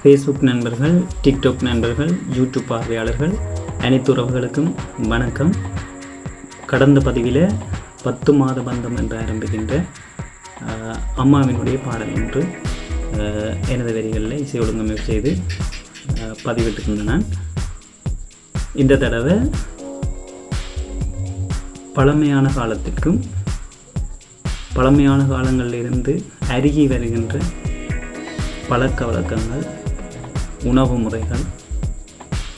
Facebook நண்பர்கள் TikTok நண்பர்கள் YouTube பார்வையாளர்கள் அனைத்து உறவுகளுக்கும் வணக்கம். கடந்த பதிவில் பத்து மாத பந்தம் என்று ஆரம்பிக்கின்ற அம்மாவினுடைய பாடல் ஒன்று எனது வரிகளில் இசை ஒழுங்கமைப்பு செய்து ஆஹ், பதிவிட்டிருந்தேன். நான் இந்த தடவை பழமையான காலத்திற்கும் பழமையான காலங்களில் இருந்து அருகி வருகின்ற பழக்க வழக்கங்கள் உணவு முறைகள்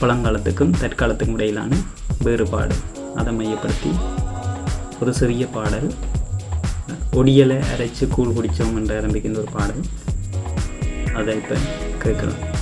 பழங்காலத்துக்கும் தற்காலத்துக்கும் இடையிலான வேறுபாடு. அதை மையப்படுத்தி ஒரு சிறிய பாடல் ஒடியலை அரைச்சு கூழ் குடித்தோம் என்று ஆரம்பிக்கின்ற ஒரு பாடல். அதை இப்போ கேட்கலாம்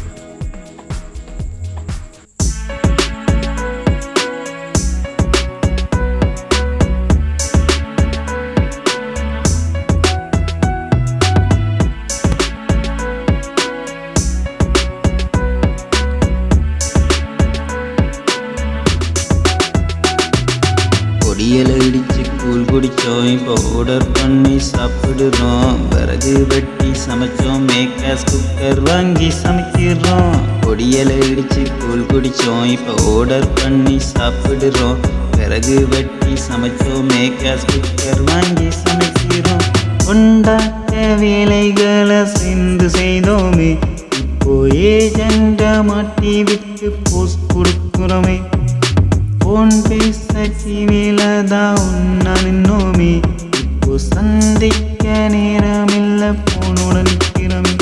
பொடியலை அடிச்சு கூழ் குடிச்சோம் இப்போ ஆர்டர் பண்ணி சாப்பிடுறோம். விறகு வெட்டி சமைச்சோம். மேக்காஸ் குக்கர் வாங்கி சமைக்கிறோம். பொடியல் அடிச்சு கூழ் குடிச்சோம் இப்போ ஆர்டர் பண்ணி சாப்பிடுறோம். விறகு வெட்டி சமைச்சோம். மேக்காஸ் குக்கர் வாங்கி சமைக்கிறோம். கொண்டாட்ட வேலைகளை சேர்ந்து செய்தோமே. இப்போ ஏஜெண்டா மாட்டி விட்டு போஸ்ட் கொடுக்குறோமே. ஃபோன் பேச டிவியில தான் உன்னா நின்னோமே இப்போ சந்திக்க நேரமில்ல போனோட நிற்கிறோமே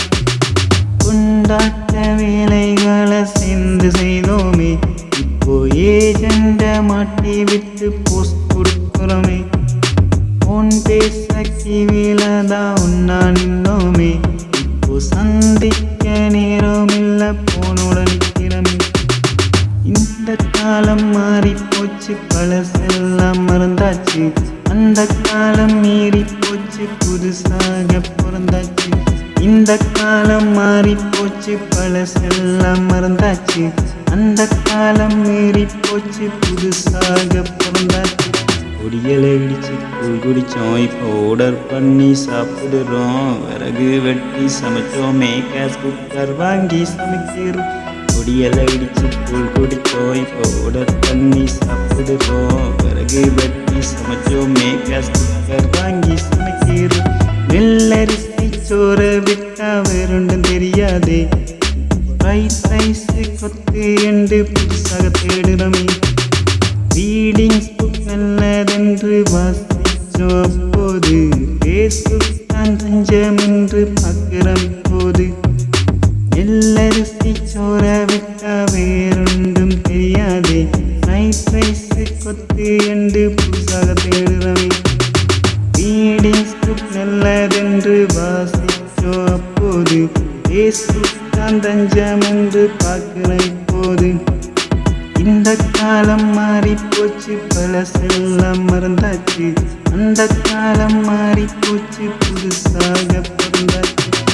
கொண்டாட்ட வேலைகளை சேர்ந்து செய்தோமே. இப்போ ஏஜெண்ட மாட்டி விட்டு போஸ்ட் கொடுக்குறோமே. போன் பேச டிவியில இந்த காலம் மாறி போச்சு பழசெல்லாம் மறந்தாச்சு. அந்த காலம் மீறி போச்சு புதுசாக பிறந்தாச்சு. இந்த காலம் மாறி போச்சு பழசெல்லாம் மறந்தாச்சு. அந்த காலம் மீறி போச்சு புதுசாக பிறந்தாச்சு. பொடியலை இடிச்சு கூழ் குடிச்சோம். இப்போ ஆர்டர் பண்ணி சாப்பிடுறோம். விறகு வெட்டி சமைச்சோம். மேக்கர் குக்கர் வாங்கி சமைக்கிறோம். பொடியலை இடிச்சு கூழ் குடிச்சோம் இப்போ தண்ணி சாப்பிடுவோம். பிறகு வெட்டி சமைச்சோம் மேக்காஸ் குக்கர் வாங்கி சமைக்கிறோம். வெள்ளரிசி சோறு விட்டா வேறொன்றும் தெரியாதே. ரைஸ் ரைஸ் கொத்து என்று புதுசாக தேடுறோமே. ரீடிங் புக் நல்லதென்று வாசிச்சோ அப்போது ஃபேஸ்புக் தான் தஞ்சம் என்று பார்க்கிறோம் இப்போது நெல்லரிசி சோற ரீடிங்ஸ் நல்லதென்று வாசிச்சோ அப்போது ஏசு தான் தஞ்சம் என்று பார்க்கிற இப்போது இந்த காலம் மாறி போச்சு பழசெல்லாம் மறந்தாச்சு. அந்த காலம் மாறி போச்சு புதுசாக பிறந்தாச்சு.